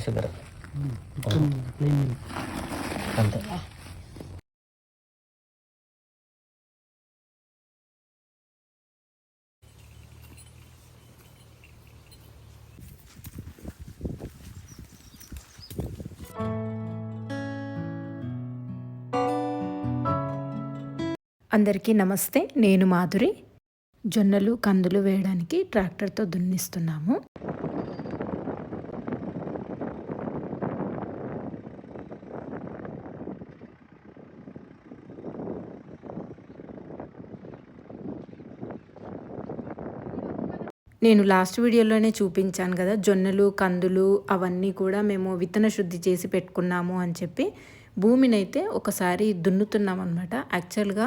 Sugar అంతే. అందరికీ నమస్తే నేను మాధురి. జొన్నలు కందులు వేయడానికి ట్రాక్టర్తో దున్నిస్తున్నాము. నేను లాస్ట్ వీడియోలోనే చూపించాను కదా జొన్నలు కందులు అవన్నీ కూడా మేము విత్తన శుద్ధి చేసి పెట్టుకున్నాము అని చెప్పి భూమినైతే ఒకసారి దున్నుతున్నాం అనమాట యాక్చువల్గా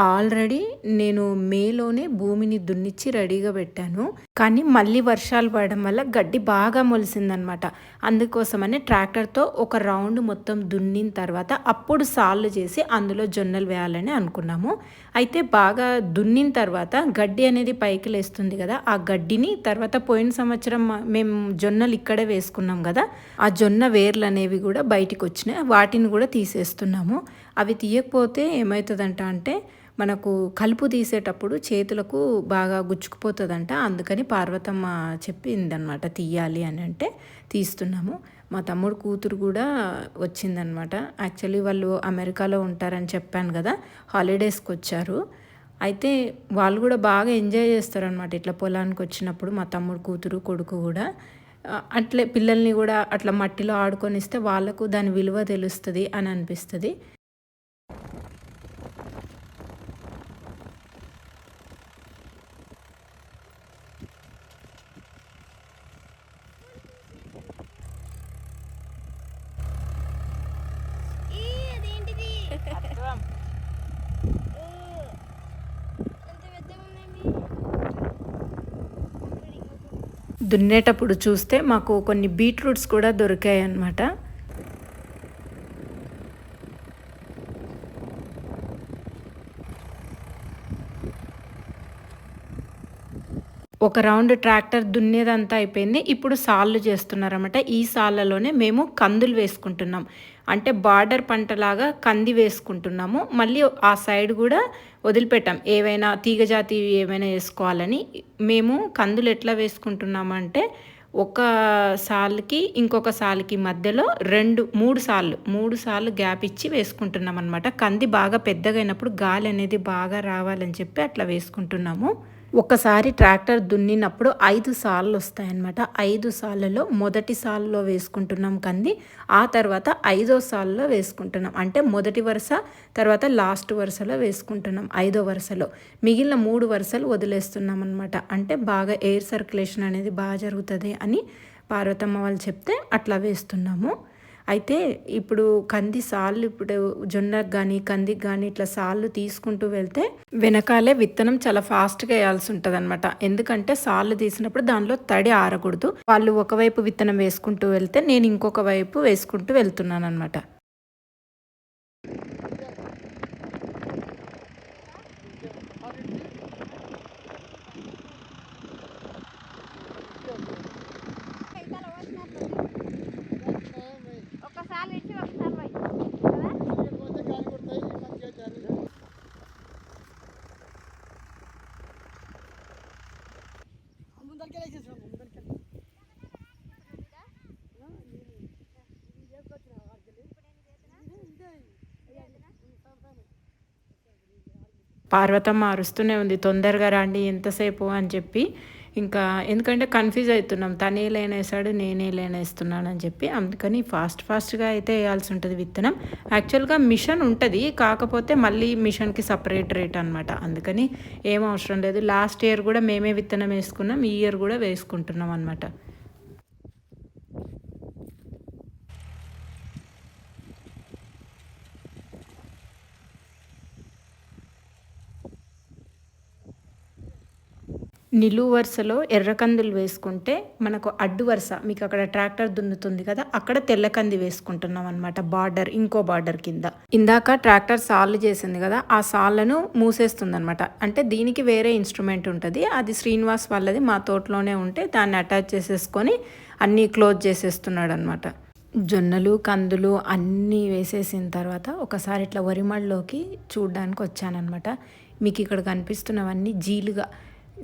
ఆల్రెడీ నేను మేలోనే భూమిని దున్నిచ్చి రెడీగా పెట్టాను. కానీ మళ్ళీ వర్షాలు పడడం వల్ల గడ్డి బాగా మొలిసిందనమాట. అందుకోసమని ట్రాక్టర్తో ఒక రౌండ్ మొత్తం దున్నిన తర్వాత అప్పుడు సాల్లు చేసి అందులో జొన్నలు వేయాలని అనుకున్నాము. అయితే బాగా దున్నిన తర్వాత గడ్డి అనేది పైకి లేస్తుంది కదా ఆ గడ్డిని తర్వాత పోయిన సంవత్సరం మేము జొన్నలు ఇక్కడే వేసుకున్నాం కదా ఆ జొన్న వేర్లు అనేవి కూడా బయటికి వచ్చినాయి. వాటిని కూడా తీసేస్తున్నాము. అవి తీయకపోతే ఏమవుతుందంట అంటే మనకు కలుపు తీసేటప్పుడు చేతులకు బాగా గుచ్చుకుపోతుందంట. అందుకని పార్వతమ్మ చెప్పిందనమాట తీయాలి అని అంటే తీస్తున్నాము. మా తమ్ముడు కూతురు కూడా వచ్చిందనమాట యాక్చువల్లీ వాళ్ళు అమెరికాలో ఉంటారని చెప్పాను కదా హాలిడేస్కి వచ్చారు. అయితే వాళ్ళు కూడా బాగా ఎంజాయ్ చేస్తారనమాట ఇట్లా పొలానికి వచ్చినప్పుడు మా తమ్ముడు కూతురు కొడుకు కూడా. అట్లే పిల్లల్ని కూడా అట్లా మట్టిలో ఆడుకొని ఇస్తే వాళ్ళకు దాని విలువ తెలుస్తుంది అని అనిపిస్తుంది. దున్నేటప్పుడు చూస్తే మాకు కొన్ని బీట్రూట్స్ కూడా దొరికాయి అన్నమాట ఒక రౌండ్ ట్రాక్టర్ దున్నేదంతా అయిపోయింది. ఇప్పుడు సాళ్ళు చేస్తున్నారన్నమాట. ఈ సాళ్ళలోనే మేము కందులు వేసుకుంటున్నాం. అంటే బార్డర్ పంటలాగా కంది వేసుకుంటున్నాము. మళ్ళీ ఆ సైడ్ కూడా వదిలిపెట్టాం. ఏవైనా తీగజాతి ఏమైనా వేసుకోవాలని. మేము కందులు ఎట్లా వేసుకుంటున్నామంటే ఒక సాల్కి ఇంకొక సాల్కి మధ్యలో రెండు మూడు సార్లు మూడు సార్లు గ్యాప్ ఇచ్చి వేసుకుంటున్నాం అనమాట కంది బాగా పెద్దగా అయినప్పుడు గాలి అనేది బాగా రావాలని చెప్పి అట్లా వేసుకుంటున్నాము. ఒకసారి ట్రాక్టర్ దున్నినప్పుడు ఐదు సార్లు వస్తాయన్నమాట. ఐదు సార్లలో మొదటి సార్లో వేసుకుంటున్నాం కంది ఆ తర్వాత ఐదో సార్లో వేసుకుంటున్నాం. అంటే మొదటి వరుస తర్వాత లాస్ట్ వరుసలో వేసుకుంటున్నాం ఐదో వరుసలో. మిగిలిన మూడు వరుసలు వదిలేస్తున్నాం అనమాట అంటే బాగా ఎయిర్ సర్క్యులేషన్ అనేది బాగా జరుగుతుంది అని పార్వతమ్మ వాళ్ళు చెప్తే అట్లా వేస్తున్నాము. అయితే ఇప్పుడు కంది సాళ్ళు ఇప్పుడు జొన్నకు కానీ కందికి కానీ ఇట్లా సాళ్ళు తీసుకుంటూ వెళ్తే వెనకాలే విత్తనం చాలా ఫాస్ట్గా వేయాల్సి ఉంటుంది అనమాట ఎందుకంటే సాళ్ళు తీసినప్పుడు దానిలో తడి ఆరకూడదు. వాళ్ళు ఒకవైపు విత్తనం వేసుకుంటూ వెళ్తే నేను ఇంకొక వైపు వేసుకుంటూ వెళ్తున్నాను అనమాట పార్వతమ్మ అరుస్తూనే ఉంది తొందరగా రండి ఎంతసేపు అని చెప్పి. ఇంకా ఎందుకంటే కన్ఫ్యూజ్ అవుతున్నాం తనే లేనేసాడు నేనే లేనేస్తున్నాను అని చెప్పి. అందుకని ఫాస్ట్ ఫాస్ట్గా అయితే వేయాల్సి ఉంటుంది విత్తనం. యాక్చువల్గా మిషన్ ఉంటుంది కాకపోతే మళ్ళీ మిషన్కి సపరేట్ రేట్ అనమాట అందుకని ఏం అవసరం లేదు. లాస్ట్ ఇయర్ కూడా మేమే విత్తనం వేసుకున్నాం ఈ ఇయర్ కూడా వేసుకుంటున్నాం అనమాట నిలువు వరుసలో ఎర్రకందులు వేసుకుంటే మనకు అడ్డు వరుస మీకు అక్కడ ట్రాక్టర్ దున్నుతుంది కదా అక్కడ తెల్ల కంది వేసుకుంటున్నాం అనమాట బార్డర్ ఇంకో బార్డర్ కింద. ఇందాక ట్రాక్టర్ సాళ్ళు చేసింది కదా ఆ సాళ్ళను మూసేస్తుంది అనమాట అంటే దీనికి వేరే ఇన్స్ట్రుమెంట్ ఉంటుంది అది శ్రీనివాస్ వాళ్ళది మా తోటలోనే ఉంటే దాన్ని అటాచ్ చేసేసుకొని అన్నీ క్లోజ్ చేసేస్తున్నాడు అనమాట జొన్నలు కందులు అన్నీ వేసేసిన తర్వాత ఒకసారి ఇట్లా వరిమళ్ళలోకి చూడడానికి వచ్చానమాట మీకు ఇక్కడ కనిపిస్తున్నవన్నీ జీలుగా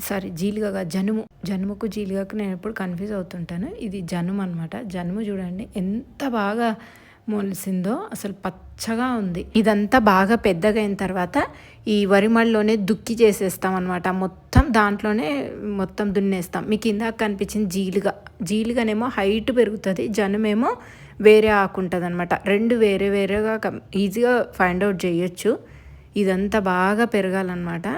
సారీ జీలుగా జనుము. జనుముకు జీలుగాకు నేను ఎప్పుడు కన్ఫ్యూజ్ అవుతుంటాను. ఇది జనుము అనమాట జనుము చూడండి ఎంత బాగా మొలిసిందో అసలు పచ్చగా ఉంది. ఇదంతా బాగా పెద్దగా అయిన తర్వాత ఈ వరిమళ్ళలోనే దుక్కి చేసేస్తాం అనమాట మొత్తం దాంట్లోనే మొత్తం దున్నేస్తాం. మీకు ఇందాక కనిపించింది జీలుగా. జీలుగానేమో హైట్ పెరుగుతుంది జనమేమో వేరే ఆకుంటుంది అనమాట రెండు వేరే వేరేగా ఈజీగా ఫైండ్ అవుట్ చేయొచ్చు. ఇదంతా బాగా పెరగాలన్నమాట.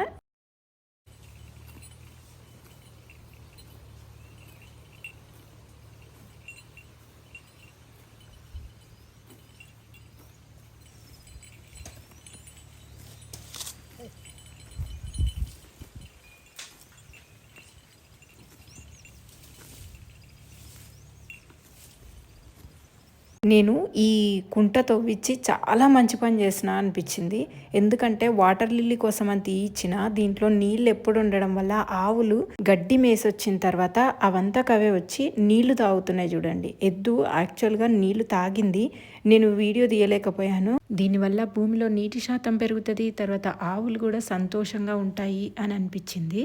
నేను ఈ కుంట తవ్విచ్చి చాలా మంచి పని చేసిన అనిపించింది. ఎందుకంటే వాటర్ లిల్లీ కోసం అని తీయించిన దీంట్లో నీళ్ళు ఎప్పుడు ఉండడం వల్ల ఆవులు గడ్డి మేసి వచ్చిన తర్వాత అవంతా కవే వచ్చి నీళ్ళు తాగుతున్నాయి చూడండి. ఎద్దు యాక్చువల్గా నీళ్ళు తాగింది. నేను వీడియో తీయలేకపోయాను. దీనివల్ల భూమిలో నీటి శాతం పెరుగుతుంది తర్వాత ఆవులు కూడా సంతోషంగా ఉంటాయి అని అనిపించింది.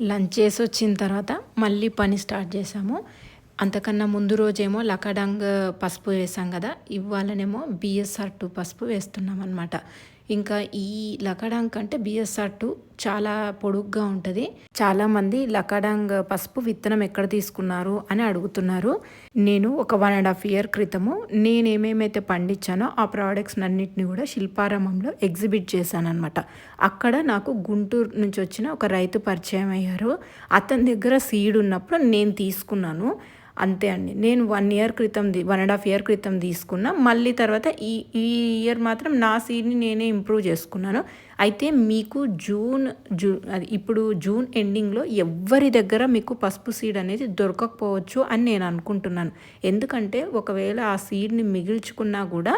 లంచ్ చేసి వచ్చిన తర్వాత మళ్ళీ పని స్టార్ట్ చేసాము అంతకన్నా ముందు రోజేమో లకడంగ్ పసుపు వేసాం కదా ఇవాళనేమో బిఎస్ఆర్ టూ పసుపు వేస్తున్నాం అనమాట ఇంకా ఈ లకడాంగ్ అంటే బిఎస్ఆర్ టూ చాలా పొడుగ్గా ఉంటుంది. చాలామంది లకడాంగ్ పసుపు విత్తనం ఎక్కడ తీసుకున్నారు అని అడుగుతున్నారు. నేను ఒక వన్ అండ్ హాఫ్ ఇయర్ క్రితము నేను ఏమేమైతే పండించానో ఆ ప్రోడక్ట్స్ అన్నింటినీ కూడా శిల్పారామంలో ఎగ్జిబిట్ చేశాను అనమాట అక్కడ నాకు గుంటూరు నుంచి వచ్చిన ఒక రైతు పరిచయం అయ్యారు. అతని దగ్గర సీడ్ ఉన్నప్పుడు నేను తీసుకున్నాను. అంతే అండి. నేను వన్ ఇయర్ క్రితం వన్ అండ్ హాఫ్ ఇయర్ క్రితం తీసుకున్నా. మళ్ళీ తర్వాత ఈ ఈ ఇయర్ మాత్రం నా సీడ్ని నేనే ఇంప్రూవ్ చేసుకున్నాను. అయితే మీకు జూన్ జూ అది ఇప్పుడు జూన్ ఎండింగ్లో ఎవరి దగ్గర మీకు పసుపు సీడ్ అనేది దొరకకపోవచ్చు అని నేను అనుకుంటున్నాను. ఎందుకంటే ఒకవేళ ఆ సీడ్ని మిగిల్చుకున్నా కూడా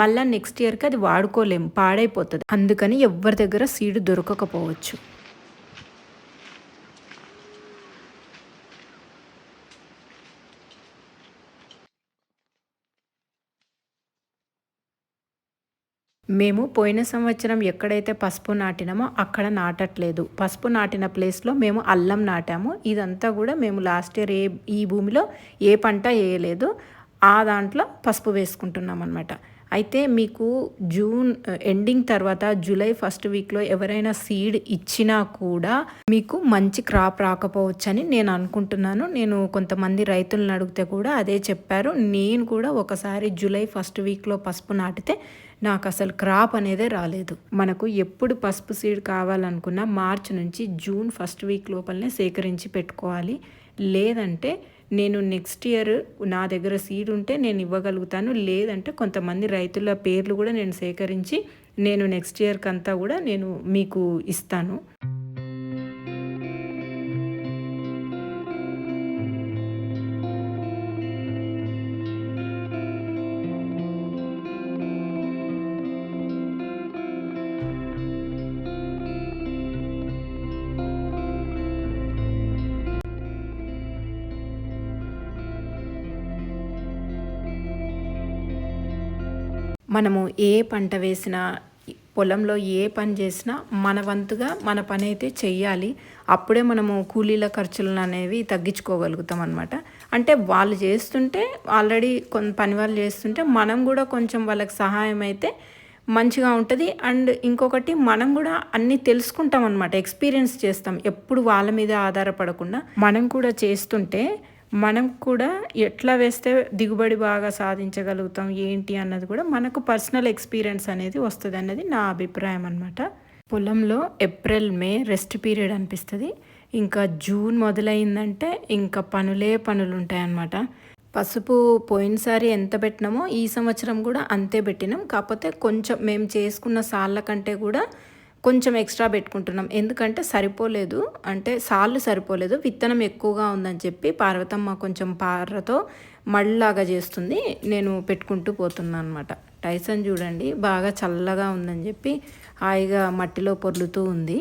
మళ్ళీ నెక్స్ట్ ఇయర్కి అది వాడుకోలేము పాడైపోతుంది. అందుకని ఎవరి దగ్గర సీడ్ దొరకకపోవచ్చు. మేము పోయిన సంవత్సరం ఎక్కడైతే పసుపు నాటినామో అక్కడ నాటట్లేదు. పసుపు నాటిన ప్లేస్లో మేము అల్లం నాటాము. ఇదంతా కూడా మేము లాస్ట్ ఇయర్ ఏ ఈ భూమిలో ఏ పంట వేయలేదు. ఆ దాంట్లో పసుపు వేసుకుంటున్నాం అనమాట అయితే మీకు జూన్ ఎండింగ్ తర్వాత జూలై ఫస్ట్ వీక్లో ఎవరైనా సీడ్ ఇచ్చినా కూడా మీకు మంచి క్రాప్ రాకపోవచ్చని నేను అనుకుంటున్నాను. నేను కొంతమంది రైతులను అడిగితే కూడా అదే చెప్పారు. నేను కూడా ఒకసారి జూలై ఫస్ట్ వీక్లో పసుపు నాటితే నాకు అసలు క్రాప్ అనేదే రాలేదు. మనకు ఎప్పుడు పసుపు సీడ్ కావాలనుకున్నా మార్చ్ నుంచి జూన్ ఫస్ట్ వీక్ లోపలనే సేకరించి పెట్టుకోవాలి. లేదంటే నేను నెక్స్ట్ ఇయర్ నా దగ్గర సీడ్ ఉంటే నేను ఇవ్వగలుగుతాను. లేదంటే కొంతమంది రైతుల పేర్లు కూడా నేను సేకరించి నేను నెక్స్ట్ ఇయర్కి అంతా కూడా నేను మీకు ఇస్తాను. మనము ఏ పంట వేసినా పొలంలో ఏ పని చేసినా మన వంతుగా మన పని అయితే చెయ్యాలి. అప్పుడే మనము కూలీల ఖర్చులను అనేవి తగ్గించుకోగలుగుతాం అనమాట అంటే వాళ్ళు చేస్తుంటే ఆల్రెడీ కొన్ని పని వాళ్ళు చేస్తుంటే మనం కూడా కొంచెం వాళ్ళకి సహాయం అయితే మంచిగా ఉంటుంది. అండ్ ఇంకొకటి మనం కూడా అన్నీ తెలుసుకుంటాం అనమాట ఎక్స్పీరియన్స్ చేస్తాం. ఎప్పుడు వాళ్ళ మీద ఆధారపడకుండా. మనం కూడా చేస్తుంటే మనం కూడా ఎట్లా వేస్తే దిగుబడి బాగా సాధించగలుగుతాం ఏంటి అన్నది కూడా మనకు పర్సనల్ ఎక్స్పీరియన్స్ అనేది వస్తుంది అన్నది నా అభిప్రాయం అనమాట పొలంలో ఏప్రిల్ మే రెస్ట్ పీరియడ్ అనిపిస్తుంది. ఇంకా జూన్ మొదలైందంటే ఇంకా పనులే పనులు ఉంటాయన్నమాట పసుపు పోయినసారి ఎంత పెట్టినామో ఈ సంవత్సరం కూడా అంతే పెట్టినాం. కాకపోతే కొంచెం మేము చేసుకున్న సాళ్ళ కంటే కూడా కొంచెం ఎక్స్ట్రా పెట్టుకుంటున్నాం. ఎందుకంటే సరిపోలేదు. అంటే సాళ్ళు సరిపోలేదు. విత్తనం ఎక్కువగా ఉందని చెప్పి పార్వతమ్మ కొంచెం పార్రతో మళ్ళాగా చేస్తుంది. నేను పెట్టుకుంటూ పోతున్నాను అనమాట టైసన్ చూడండి. బాగా చల్లగా ఉందని చెప్పి హాయిగా మట్టిలో పొర్లుతూ ఉంది.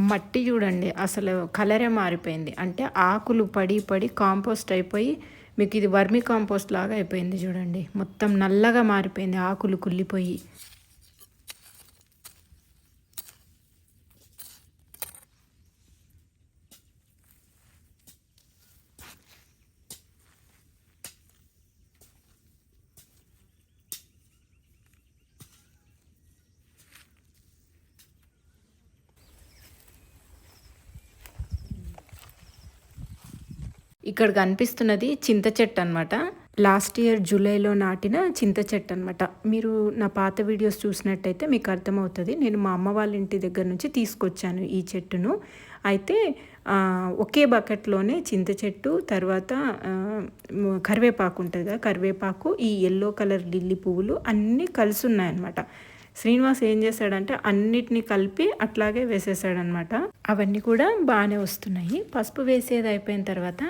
మట్టి చూడండి అసలు కలరే మారిపోయింది. అంటే ఆకులు పడి పడి కాంపోస్ట్ అయిపోయి మీకు ఇది వర్మి కాంపోస్ట్ లాగా అయిపోయింది చూడండి. మొత్తం నల్లగా మారిపోయింది ఆకులు కుళ్ళిపోయి. ఇక్కడ కనిపిస్తున్నది చింత చెట్టు అనమాట లాస్ట్ ఇయర్ జూలైలో నాటిన చింత చెట్టు అనమాట మీరు నా పాత వీడియోస్ చూసినట్టయితే మీకు అర్థమవుతుంది. నేను మా అమ్మ వాళ్ళ ఇంటి దగ్గర నుంచి తీసుకొచ్చాను ఈ చెట్టును. అయితే ఒకే బకెట్లోనే చింత చెట్టు తర్వాత కరివేపాకు ఉంటుంది కదా కరివేపాకు ఈ ఎల్లో కలర్ లిల్లీ పువ్వులు అన్నీ కలిసి ఉన్నాయన్నమాట. శ్రీనివాస్ ఏం చేశాడంటే అన్నిటినీ కలిపి అట్లాగే వేసేసాడనమాట. అవన్నీ కూడా బాగానే వస్తున్నాయి. పసుపు వేసేది అయిపోయిన తర్వాత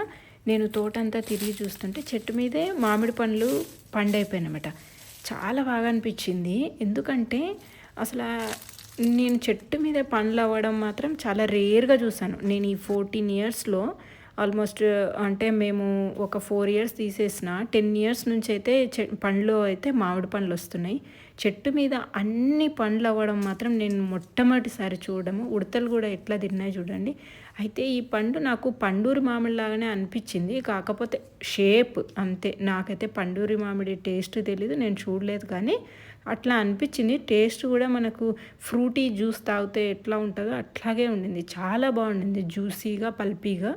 నేను తోటంతా తిరిగి చూస్తుంటే చెట్టు మీదే మామిడి పండ్లు పండైపోయినమాట. చాలా బాగా అనిపించింది. ఎందుకంటే అసలు నేను చెట్టు మీద పండ్లు అవ్వడం మాత్రం చాలా రేర్గా చూశాను. నేను ఈ ఫోర్టీన్ ఇయర్స్లో ఆల్మోస్ట్ అంటే మేము ఒక ఫోర్ ఇయర్స్ తీసేసిన టెన్ ఇయర్స్ నుంచి అయితే పండ్లు అయితే మామిడి పండ్లు వస్తున్నాయి. చెట్టు మీద అన్ని పండ్లు అవ్వడం మాత్రం నేను మొట్టమొదటిసారి చూడడము. ఉడతలు కూడా ఎట్లా తిన్నాయి చూడండి. అయితే ఈ పండు నాకు పండూరి మామిడి లాగానే అనిపించింది. కాకపోతే షేప్ అంతే. నాకైతే పండూరి మామిడి టేస్ట్ తెలీదు. నేను చూడలేదు కానీ అట్లా అనిపించింది. టేస్ట్ కూడా మనకు ఫ్రూటీ జ్యూస్ తాగితే ఎట్లా ఉంటుందో అట్లాగే ఉండింది. చాలా బాగుండింది. జ్యూసీగా పల్పీగా.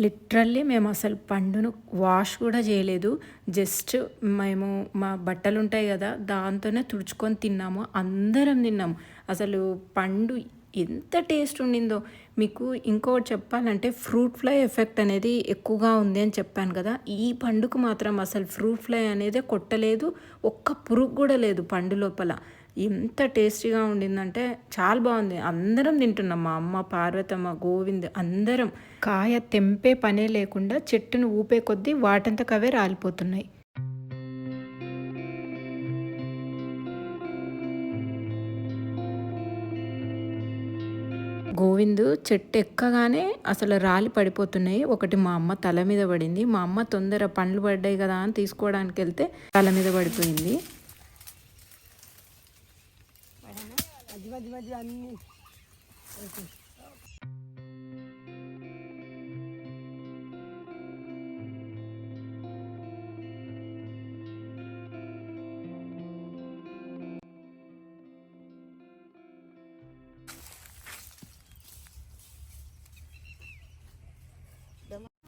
లిటరల్లీ మేము అసలు పండును వాష్ కూడా చేయలేదు. జస్ట్ మేము మా బట్టలు ఉంటాయి కదా దాంతోనే తుడుచుకొని తిన్నాము. అందరం తిన్నాము. అసలు పండు ఎంత టేస్ట్ ఉండిందో. మీకు ఇంకోటి చెప్పాలంటే ఫ్రూట్ ఫ్లై ఎఫెక్ట్ అనేది ఎక్కువగా ఉంది అని చెప్పాను కదా. ఈ పండుకు మాత్రం అసలు ఫ్రూట్ ఫ్లై అనేది కొట్టలేదు. ఒక్క పురుగు కూడా లేదు పండు లోపల. ఎంత టేస్టీగా ఉండిందంటే చాలా బాగుంది. అందరం తింటున్నాం. మా అమ్మ పార్వతమ్మ గోవింద్ అందరం. కాయ తెంపే పనే లేకుండా చెట్టును ఊపే కొద్దీ వాటంతకవే రాలిపోతున్నాయి. గోవింద్ చెట్టు ఎక్కగానే అసలు రాలి పడిపోతున్నాయి. ఒకటి మా అమ్మ తల మీద పడింది. మా అమ్మ తొందర పండ్లు పడ్డాయి కదా అని తీసుకోవడానికి వెళ్తే తల మీద పడిపోయింది. మధ్య అన్ని.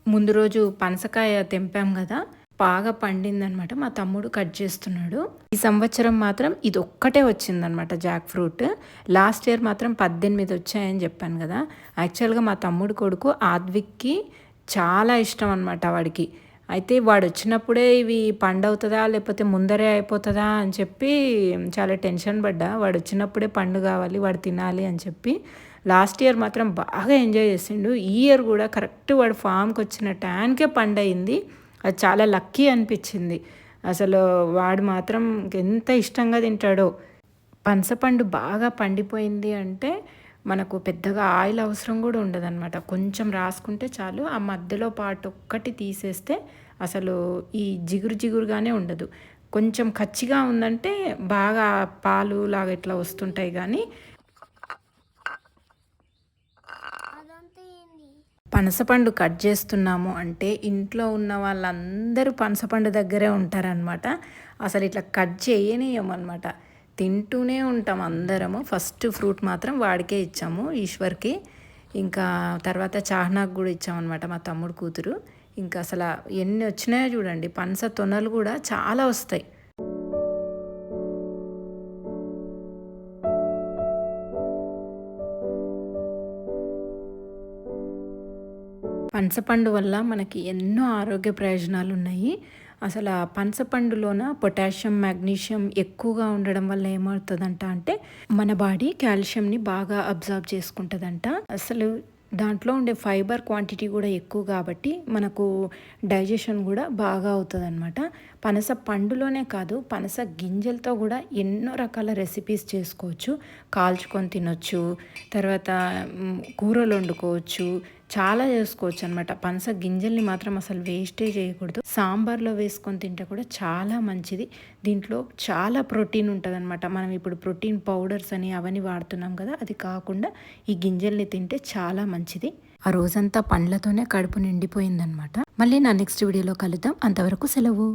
ముందు రోజు పనసకాయ తెంపాం కదా. బాగా పండిందనమాట మా తమ్ముడు కట్ చేస్తున్నాడు. ఈ సంవత్సరం మాత్రం ఇది ఒక్కటే వచ్చిందనమాట జాక్ ఫ్రూట్. లాస్ట్ ఇయర్ మాత్రం పద్దెనిమిది వచ్చాయని చెప్పాను కదా. యాక్చువల్గా మా తమ్ముడు కొడుకు ఆద్విక్కి చాలా ఇష్టం అనమాట వాడికి. అయితే వాడు వచ్చినప్పుడే ఇవి పండవుతుందా లేకపోతే ముందరే అయిపోతుందా అని చెప్పి చాలా టెన్షన్ పడ్డా. వాడు వచ్చినప్పుడే పండు కావాలి వాడు తినాలి అని చెప్పి. లాస్ట్ ఇయర్ మాత్రం బాగా ఎంజాయ్ చేసిండు. ఈ ఇయర్ కూడా కరెక్ట్ వాడు ఫామ్కి వచ్చిన టైంకే పండయింది. అది చాలా లక్కీ అనిపించింది. అసలు వాడు మాత్రం ఎంత ఇష్టంగా తింటాడో. పనసపండు బాగా పండిపోయింది అంటే మనకు పెద్దగా ఆయిల్ అవసరం కూడా ఉండదన్నమాట. కొంచెం రాసుకుంటే చాలు ఆ మధ్యలో పాటు ఒక్కటి తీసేస్తే అసలు ఈ జిగురు జిగురుగానే ఉండదు. కొంచెం కచ్చిగా ఉందంటే బాగా పాలు లాగా ఇట్లా వస్తుంటాయి కానీ పనసపండు కట్ చేస్తున్నాము అంటే ఇంట్లో ఉన్న వాళ్ళందరూ పనసపండు దగ్గరే ఉంటారనమాట అసలు ఇట్లా కట్ చేయనీయమన్నమాట తింటూనే ఉంటాం అందరము. ఫస్ట్ ఫ్రూట్ మాత్రం వాడికే ఇచ్చాము ఈశ్వర్కి. ఇంకా తర్వాత చాహ్నాకు కూడా ఇచ్చామన్నమాట మా తమ్ముడు కూతురు. ఇంకా అసలు ఎన్ని వచ్చినాయో చూడండి పనస తొనలు కూడా చాలా వస్తాయి. పనసపండు వల్ల మనకి ఎన్నో ఆరోగ్య ప్రయోజనాలు ఉన్నాయి. అసలు ఆ పనసపండులోన పొటాషియం మాగ్నీషియం ఎక్కువగా ఉండడం వల్ల ఏమవుతుందంట అంటే మన బాడీ కాల్షియంని బాగా అబ్జర్వ్ చేసుకుంటుందంట. అసలు దాంట్లో ఉండే ఫైబర్ క్వాంటిటీ కూడా ఎక్కువ కాబట్టి మనకు డైజెషన్ కూడా బాగా అవుతుందన్నమాట. పనస పండులోనే కాదు పనస గింజలతో కూడా ఎన్నో రకాల రెసిపీస్ చేసుకోవచ్చు. కాల్చుకొని తినొచ్చు తర్వాత కూరలు వండుకోవచ్చు చాలా చేసుకోవచ్చు అనమాట పనస గింజల్ని మాత్రం అసలు వేస్టే చేయకూడదు. సాంబార్లో వేసుకొని తింటే కూడా చాలా మంచిది. దీంట్లో చాలా ప్రోటీన్ ఉంటుంది అనమాట మనం ఇప్పుడు ప్రోటీన్ పౌడర్స్ అని అవన్నీ వాడుతున్నాం కదా అది కాకుండా ఈ గింజల్ని తింటే చాలా మంచిది. ఆ రోజంతా పండ్లతోనే కడుపు నిండిపోయిందనమాట మళ్ళీ నా నెక్స్ట్ వీడియోలో కలుద్దాం. అంతవరకు సెలవు.